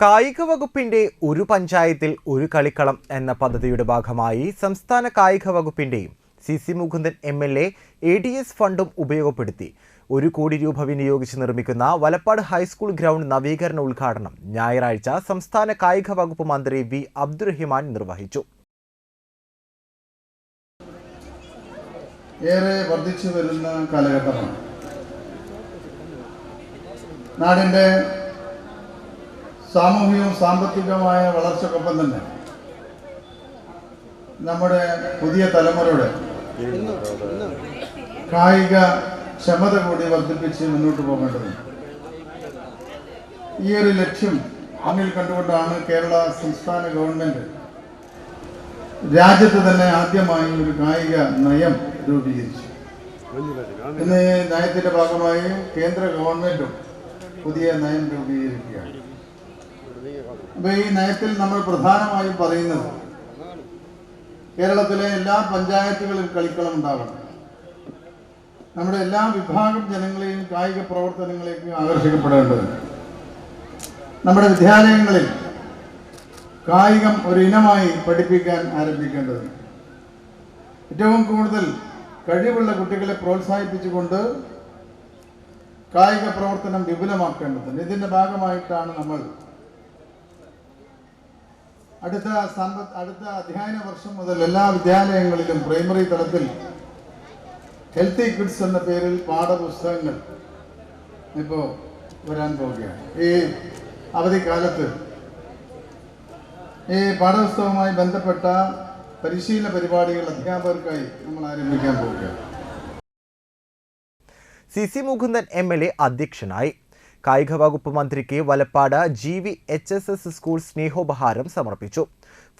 കായിക വകുപ്പിന്റെ ഒരു പഞ്ചായത്തിൽ ഒരു കളിക്കളം എന്ന പദ്ധതിയുടെ ഭാഗമായി സംസ്ഥാന കായിക വകുപ്പിന്റെയും C C Mukundan M L A A D S ഫണ്ടും ഉപയോഗപ്പെടുത്തി. ഒരു കോടി രൂപ വിനിയോഗിച്ച് നിർമ്മിക്കുന്ന വലപ്പാട് ഹൈസ്കൂൾ ഗ്രൗണ്ട് നവീകരണ ഉദ്ഘാടനം ഞായറാഴ്ച സംസ്ഥാന കായിക വകുപ്പ് മന്ത്രി വി അബ്ദുറഹിമാൻ നിർവഹിച്ചു. ഏറെ വർദ്ധിച്ചു വരുന്ന കാലഘട്ടമാണ്. നാടിന്റെ സാമൂഹികവും സാമ്പത്തികവുമായ വളർച്ചക്കൊപ്പം തന്നെ നമ്മുടെ പുതിയ തലമുറയുടെ കായിക ക്ഷമത കൂടി വർദ്ധിപ്പിച്ച് മുന്നോട്ട് പോകേണ്ടതുണ്ട്. ഈ ഒരു ലക്ഷ്യം മുന്നിൽ കണ്ടുകൊണ്ടാണ് കേരള സംസ്ഥാന ഗവൺമെന്റ് രാജ്യത്ത് തന്നെ ആദ്യമായി ഒരു കായിക നയം രൂപീകരിച്ചു ഇന്ന് നയത്തിന്റെ ഭാഗമായി കേന്ദ്ര ഗവൺമെന്റും പുതിയ നയം രൂപീകരിക്കുകയാണ്. അപ്പൊ ഈ നയത്തിൽ നമ്മൾ പ്രധാനമായും പറയുന്നത് കേരളത്തിലെ എല്ലാ പഞ്ചായത്തുകളിലും കളിക്കളം ഉണ്ടാവണം നമ്മുടെ എല്ലാ വിഭാഗം ജനങ്ങളെയും കായിക പ്രവർത്തനങ്ങളിലേക്ക് ആകർഷിക്കപ്പെടേണ്ടതുണ്ട് നമ്മുടെ വിദ്യാലയങ്ങളിൽ കായികം ഒരു ഇനമായി പഠിപ്പിക്കാൻ ആരംഭിക്കേണ്ടതുണ്ട് ഏറ്റവും കൂടുതൽ കഴിവുള്ള കുട്ടികളെ പ്രോത്സാഹിപ്പിച്ചുകൊണ്ട് കായിക പ്രവർത്തനം വിപുലമാക്കേണ്ടതുണ്ട്. ഇതിന്റെ ഭാഗമായിട്ടാണ് നമ്മൾ അടുത്ത സമ്പത്ത് അടുത്ത അധ്യയന വർഷം മുതൽ എല്ലാ വിദ്യാലയങ്ങളിലും പ്രൈമറി തലത്തിൽ ഹെൽത്തി കിഡ്സ് എന്ന പേരിൽ പാഠപുസ്തകങ്ങൾ ഇപ്പോൾ വരാൻ പോവുകയാണ്. ഈ അവധിക്കാലത്ത് ഈ പാഠപുസ്തകവുമായി ബന്ധപ്പെട്ട പരിശീലന പരിപാടികൾ അധ്യാപകർക്കായി നമ്മൾ ആരംഭിക്കാൻ പോവുകയാണ്. C C Mukundan M L A അധ്യക്ഷനായി. കായിക വകുപ്പ് മന്ത്രിക്ക് Valappad G V H S S school സ്നേഹോപഹാരം സമർപ്പിച്ചു.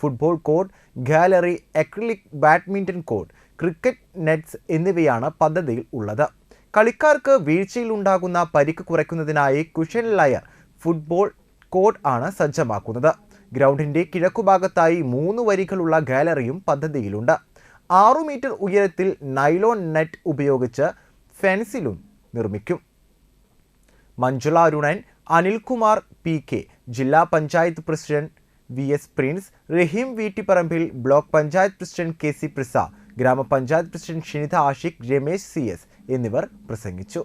Football court gallery acrylic badminton court cricket nets എന്നിവയാണ് പദ്ധതിയിൽ ഉള്ളത്. കളിക്കാർക്ക് വീഴ്ചയിലുണ്ടാകുന്ന പരിക്ക് കുറയ്ക്കുന്നതിനായി കുഷൻ ലയർ ഫുട്ബോൾ കോർട്ട് ആണ് സജ്ജമാക്കുന്നത്. ഗ്രൗണ്ടിന്റെ കിഴക്കുഭാഗത്തായി മൂന്ന് വരികളുള്ള ഗാലറിയും പദ്ധതിയിലുണ്ട്. ആറു മീറ്റർ ഉയരത്തിൽ നൈലോൺ നെറ്റ് ഉപയോഗിച്ച് ഫെൻസിലും നിർമ്മിക്കും. മഞ്ജുള അരുണൻ അനിൽകുമാർ പി കെ ജില്ലാ panchayat president V S Prince Rahim Veettipparambil block panchayat president K C Prisa gramapanchayat president Shinitha Ashiq Ramesh C S എന്നിവർ പ്രസംഗിച്ചു.